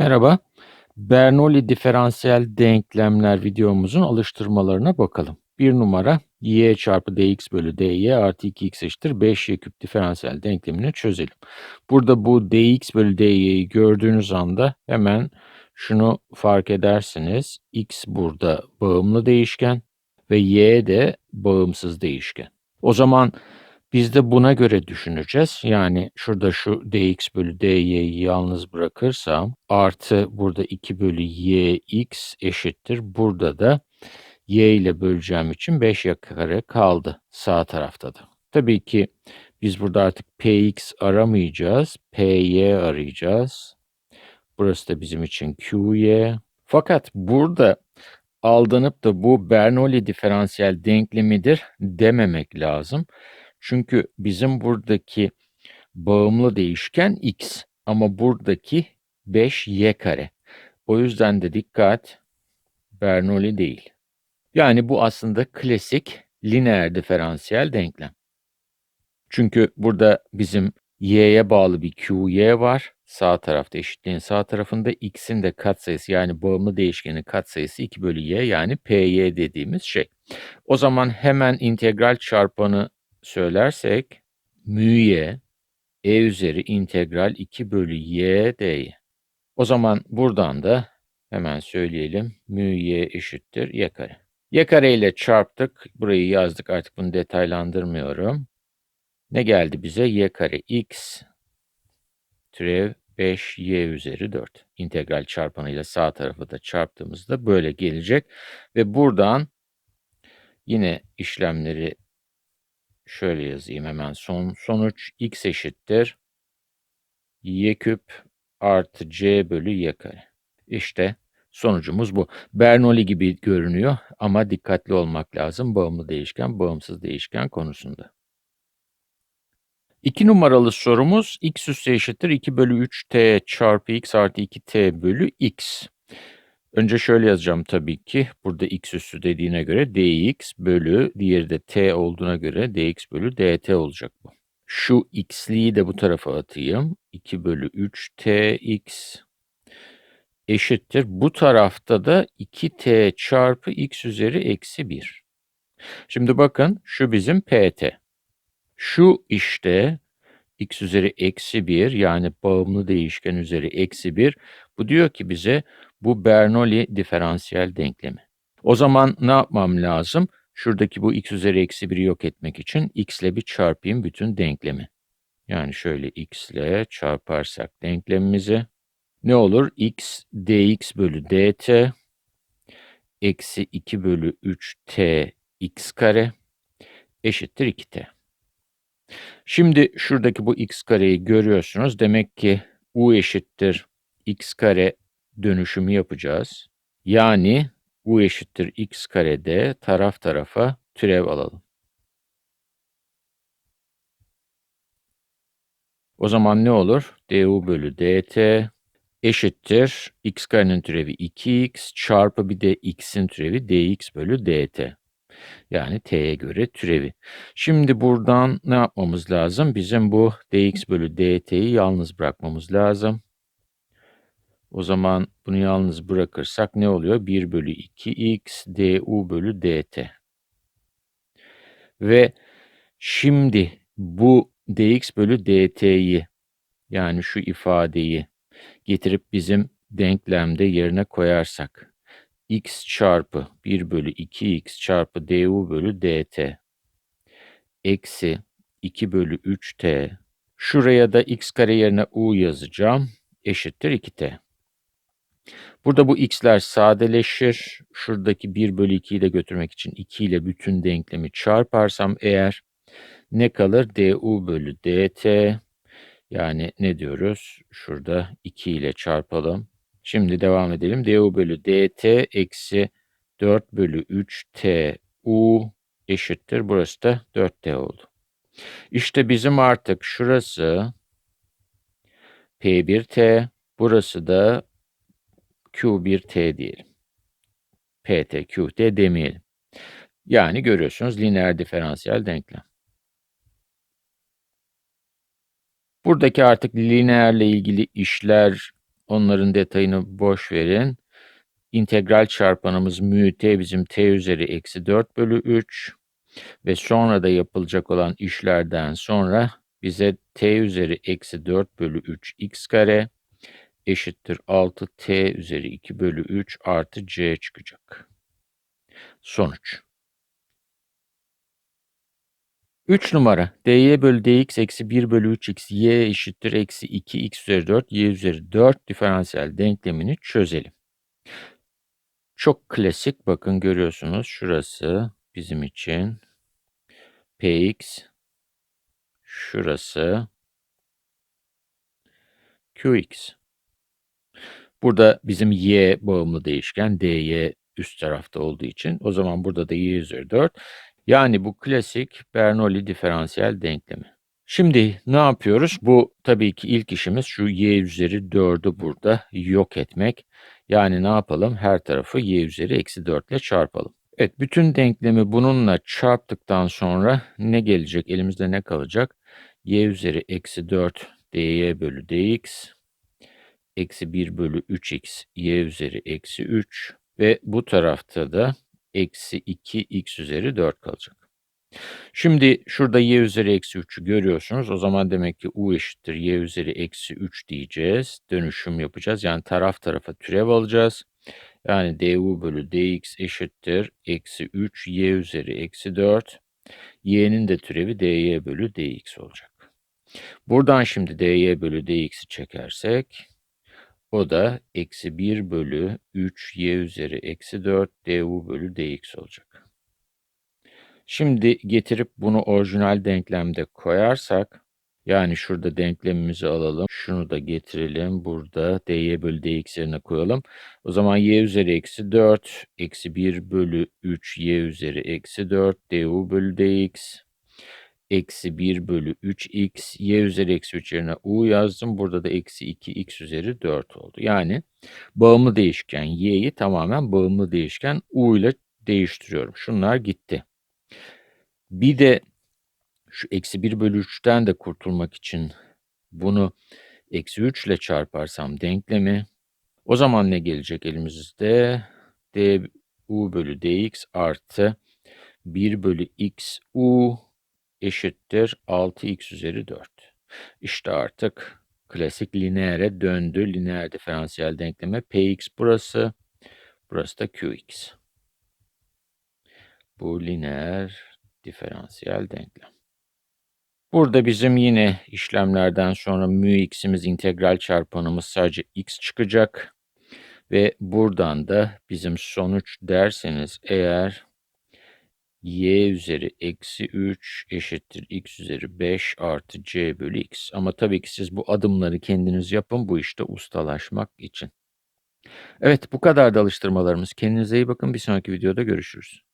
Merhaba. Bernoulli diferansiyel denklemler videomuzun alıştırmalarına bakalım. Bir numara y çarpı dx bölü dy artı 2x eşittir 5y küp diferansiyel denklemini çözelim. Burada bu dx bölü dy'yi gördüğünüz anda hemen şunu fark edersiniz. x burada bağımlı değişken ve y de bağımsız değişken. O zaman biz de buna göre düşüneceğiz. Yani şurada şu dx bölü dy'yi yalnız bırakırsam artı burada 2 bölü yx eşittir. Burada da y ile böleceğim için 5 y kare kaldı sağ tarafta da. Tabii ki biz burada artık px aramayacağız. py arayacağız. Burası da bizim için qy. Fakat burada aldanıp da bu Bernoulli diferansiyel denklemidir dememek lazım. Çünkü bizim buradaki bağımlı değişken x ama buradaki 5y kare. O yüzden de dikkat Bernoulli değil. Yani bu aslında klasik lineer diferansiyel denklem. Çünkü burada bizim y'ye bağlı bir qy var. Sağ tarafta eşitliğin sağ tarafında x'in de katsayısı yani bağımlı değişkenin katsayısı 2 bölü y yani py dediğimiz şey. O zaman hemen integral çarpanı söylersek mü y e üzeri integral 2 bölü y dy. O zaman buradan da hemen söyleyelim. Mü y eşittir y kare. Y kare ile çarptık. Burayı yazdık. Artık bunu detaylandırmıyorum. Ne geldi bize? y kare x türev 5y üzeri 4. İntegral çarpanıyla sağ tarafı da çarptığımızda böyle gelecek. Ve buradan yine işlemleri şöyle yazayım hemen. Son sonuç x eşittir y küp artı c bölü y kare. İşte sonucumuz bu. Bernoulli gibi görünüyor ama dikkatli olmak lazım bağımlı değişken, bağımsız değişken konusunda. İki numaralı sorumuz x üssü eşittir 2 bölü 3t çarpı x artı 2t bölü x. Önce şöyle yazacağım tabii ki. Burada x üssü dediğine göre dx bölü diğeri de t olduğuna göre dx bölü dt olacak bu. Şu x'liği de bu tarafa atayım. 2 bölü 3tx eşittir. Bu tarafta da 2t çarpı x üzeri eksi 1. Şimdi bakın şu bizim pt. Şu işte x üzeri eksi 1 yani bağımlı değişken üzeri eksi 1. Bu diyor ki bize bu Bernoulli diferansiyel denklemi. O zaman ne yapmam lazım? Şuradaki bu x üzeri eksi 1'i yok etmek için x ile bir çarpayım bütün denklemi. Yani şöyle x ile çarparsak denklemimizi ne olur? x dx bölü dt eksi 2 bölü 3t x kare eşittir 2t. Şimdi şuradaki bu x kareyi görüyorsunuz. Demek ki u eşittir x kare dönüşümü yapacağız. Yani u eşittir x karede taraf tarafa türev alalım. O zaman ne olur? du bölü dt eşittir x karenin türevi 2x çarpı bir de x'in türevi dx bölü dt. Yani t'ye göre türevi. Şimdi buradan ne yapmamız lazım? Bizim bu dx bölü dt'yi yalnız bırakmamız lazım. O zaman bunu yalnız bırakırsak ne oluyor? 1 bölü 2x du bölü dt. Ve şimdi bu dx bölü dt'yi yani şu ifadeyi getirip bizim denklemde yerine koyarsak x çarpı 1 bölü 2x çarpı du bölü dt eksi 2 bölü 3t şuraya da x kare yerine u yazacağım eşittir 2t. Burada bu x'ler sadeleşir. Şuradaki 1 bölü 2'yi de götürmek için 2 ile bütün denklemi çarparsam eğer ne kalır? du bölü dt yani ne diyoruz? Şurada 2 ile çarpalım. Şimdi devam edelim. du bölü dt eksi 4 bölü 3 t u eşittir. Burası da 4t oldu. İşte bizim artık şurası P1T, burası da Q1T diyelim. PT, QT demeyelim. Yani görüyorsunuz lineer diferansiyel denklem. Buradaki artık lineerle ilgili işler onların detayını boş verin. İntegral çarpanımız mü t bizim t üzeri eksi 4 bölü 3 ve sonra da yapılacak olan işlerden sonra bize t üzeri eksi 4 bölü 3 x kare eşittir 6t üzeri 2 bölü 3 artı c çıkacak. Sonuç. 3 numara dy bölü dx eksi 1 bölü 3x y eşittir eksi 2x üzeri 4 y üzeri 4 diferansiyel denklemini çözelim. Çok klasik bakın görüyorsunuz şurası bizim için px şurası qx. Burada bizim y bağımlı değişken dy üst tarafta olduğu için o zaman burada da y üzeri 4. Yani bu klasik Bernoulli diferansiyel denklemi. Şimdi ne yapıyoruz? Bu tabii ki ilk işimiz şu y üzeri 4'ü burada yok etmek. Yani ne yapalım? Her tarafı y üzeri eksi 4 ile çarpalım. Evet, bütün denklemi bununla çarptıktan sonra ne gelecek? Elimizde ne kalacak? y üzeri eksi 4 dy bölü dx eksi 1 bölü 3x y üzeri eksi 3 ve bu tarafta da eksi 2 x üzeri 4 kalacak. Şimdi şurada y üzeri eksi 3'ü görüyorsunuz. O zaman demek ki u eşittir y üzeri eksi 3 diyeceğiz. Dönüşüm yapacağız. Yani taraf tarafa türev alacağız. Yani du bölü dx eşittir eksi 3 y üzeri eksi 4. y'nin de türevi dy bölü dx olacak. Buradan şimdi dy bölü dx'i çekersek o da eksi 1 bölü 3 y üzeri eksi 4 du bölü dx olacak. Şimdi getirip bunu orijinal denklemde koyarsak, yani şurada denklemimizi alalım. Şunu da getirelim. Burada dy bölü dx yerine koyalım. O zaman y üzeri eksi 4 eksi 1 bölü 3 y üzeri eksi 4 du bölü dx eksi 1 bölü 3x y üzeri eksi 3 yerine u yazdım. Burada da eksi 2 x üzeri 4 oldu. Yani bağımlı değişken y'yi tamamen bağımlı değişken u ile değiştiriyorum. Şunlar gitti. Bir de şu eksi 1 bölü 3'ten de kurtulmak için bunu eksi 3 ile çarparsam denklemi o zaman ne gelecek elimizde? d u bölü dx artı 1 bölü x u eşittir 6x üzeri 4. İşte artık klasik lineere döndü. Lineer diferansiyel denkleme px burası, burası da qx. Bu lineer diferansiyel denklem. Burada bizim yine işlemlerden sonra mu x'imiz integral çarpanımız sadece x çıkacak. Ve buradan da bizim sonuç derseniz eğer y üzeri eksi 3 eşittir x üzeri 5 artı c bölü x. Ama tabii ki siz bu adımları kendiniz yapın bu işte ustalaşmak için. Evet bu kadar da alıştırmalarımız. Kendinize iyi bakın. Bir sonraki videoda görüşürüz.